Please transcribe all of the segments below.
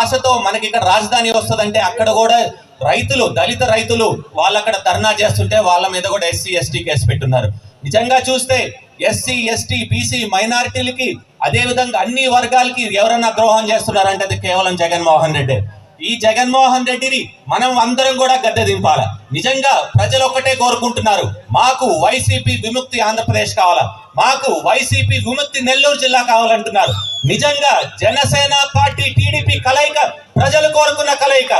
ఆశతో మనకి ఇక్కడ రాజధాని వస్తుందంటే అక్కడ కూడా రైతులు దళిత రైతులు వాళ్ళు అక్కడ ధర్నా చేస్తుంటే వాళ్ళ మీద కూడా ఎస్సీ ఎస్టీ కేసు పెట్టున్నారు. నిజంగా చూస్తే ఎస్సీ ఎస్టీ బీసీ మైనారిటీలకి అదే విధంగా అన్ని వర్గాలకి ఎవరన్నా ద్రోహం చేస్తున్నారంటే అది కేవలం జగన్మోహన్ రెడ్డి. ఈ జగన్మోహన్ రెడ్డిని మనం అందరం కూడా గద్దె దింపాల. నిజంగా ప్రజలు ఒక్కటే కోరుకుంటున్నారు. మాకు వైసీపీ విముక్తి ఆంధ్రప్రదేశ్ కావాలా? మాకు వైసీపీ విముక్తి నెల్లూరు జిల్లా కావాలంటున్నారు. నిజంగా జనసేన పార్టీ టీడీపీ కలయిక ప్రజలు కోరుకున్న కలయిక.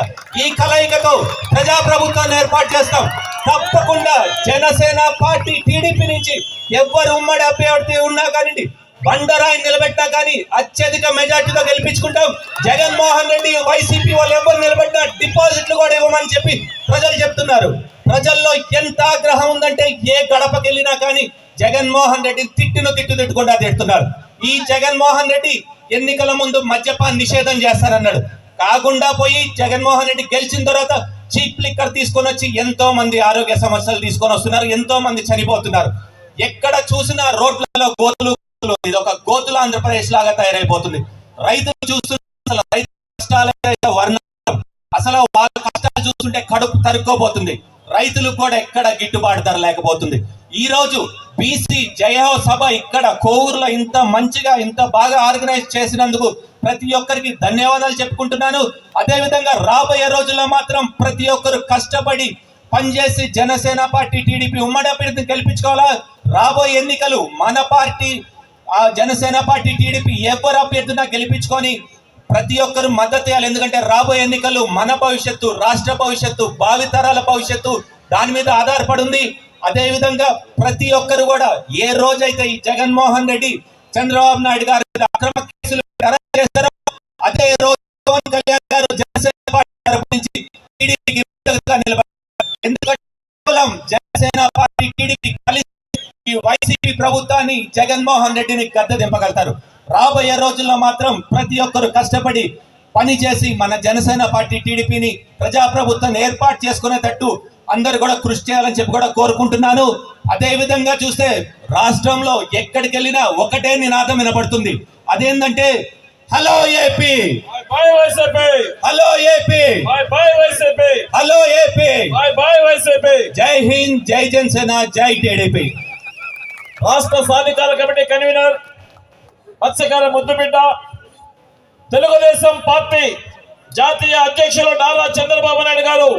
ఈ కలయికతో ప్రజాప్రభుత్వాన్ని ఏర్పాటు చేస్తాం. తప్పకుండా జనసేన పార్టీ టీడీపీ నుంచి ఎవ్వరు ఉమ్మడి అభ్యర్థి ఉన్నా కానివ్వండి బండరాయి నిలబెట్టా కానీ అత్యధిక మెజార్టీతో గెలిపించుకుంటాం. జగన్మోహన్ రెడ్డి వైసీపీ వాళ్ళు ఎవరు నిలబెట్టినా డిపాజిట్లు కూడా ఇవ్వమని చెప్పి ప్రజలు చెప్తున్నారు. ప్రజల్లో ఎంత ఆగ్రహం ఉందంటే ఏ గడపకి వెళ్ళినా కానీ జగన్మోహన్ రెడ్డి తిట్టును తిట్టు తిట్టుకుండా తిడుతున్నారు. ఈ జగన్మోహన్ రెడ్డి ఎన్నికల ముందు మద్యపాన్ నిషేధం చేస్తారన్నాడు. కాకుండా పోయి జగన్మోహన్ రెడ్డి గెలిచిన తర్వాత చీప్ లిక్కర్ తీసుకొని వచ్చి ఎంతో మంది ఆరోగ్య సమస్యలు తీసుకొని వస్తున్నారు. ఎంతో మంది చనిపోతున్నారు. ఎక్కడ చూసినా రోడ్లలో గోతులు. ఇది ఒక గోతుల ఆంధ్రప్రదేశ్ లాగా తయారైపోతుంది. రైతులు చూస్తున్న అసలు రైతు వర్ణం అసలు వాళ్ళ కష్టాలు చూస్తుంటే కడుపు తరుక్కోపోతుంది రైతులు కూడా ఎక్కడ గిట్టుబాటు ధర లేకపోతుంది. ఈ రోజు బీసీ జయహో సభ ఇక్కడ కోవూరులో ఇంత మంచిగా ఇంత బాగా ఆర్గనైజ్ చేసినందుకు ప్రతి ఒక్కరికి ధన్యవాదాలు చెప్పుకుంటున్నాను. అదే విధంగా రాబోయే రోజుల్లో మాత్రం ప్రతి ఒక్కరు కష్టపడి పనిచేసి జనసేన పార్టీ టీడీపీ ఉమ్మడి అభ్యర్థిని గెలిపించుకోవాలా? రాబోయే ఎన్నికలు మన పార్టీ ఆ జనసేన పార్టీ టీడీపీ ఎవరు అభ్యర్థినా గెలిపించుకొని ప్రతి ఒక్కరు మద్దతు ఇవ్వాలి. ఎందుకంటే రాబోయే ఎన్నికలు మన భవిష్యత్తు రాష్ట్ర భవిష్యత్తు భావితరాల భవిష్యత్తు దాని మీద ఆధారపడి ఉంది అదే ప్రతి ఒక్కరు కూడా ఏ రోజైతే ఈ జగన్మోహన్ రెడ్డి చంద్రబాబు నాయుడు గారు అక్రమ కేసులు చేస్తారో అదే రోజు పవన్ కళ్యాణ్ గారు జనసేన పార్టీ తరపు నుంచి టీడీపీకి ఎందుకంటే కేవలం జనసేన పార్టీ టీడీపీ కలిసి వైసీపీ ప్రభుత్వాన్ని జగన్మోహన్ రెడ్డిని గద్దె దింపగలుగుతారు. రాబోయే రోజుల్లో మాత్రం ప్రతి ఒక్కరు కష్టపడి పని చేసి మన జనసేన పార్టీ టీడీపీని ప్రజాప్రభుత్వాన్ని ఏర్పాటు చేసుకునేటట్టు అందరు కూడా కృషి చేయాలని చెప్పి కూడా కోరుకుంటున్నాను. అదే విధంగా చూస్తే రాష్ట్రంలో ఎక్కడికి వెళ్ళినా ఒకటే నినాదం వినపడుతుంది. అదేంటంటే hello AP. Hello AP. Hello AP. జై హింద్ జై జనసేన జై టీడీపీ! రాష్ట్ర సాధికార కమిటీ కన్వీనర్ మత్స్యకార ముద్దుబిడ్డ తెలుగుదేశం పార్టీ జాతీయ అధ్యక్షులు నారా చంద్రబాబు నాయుడు గారు.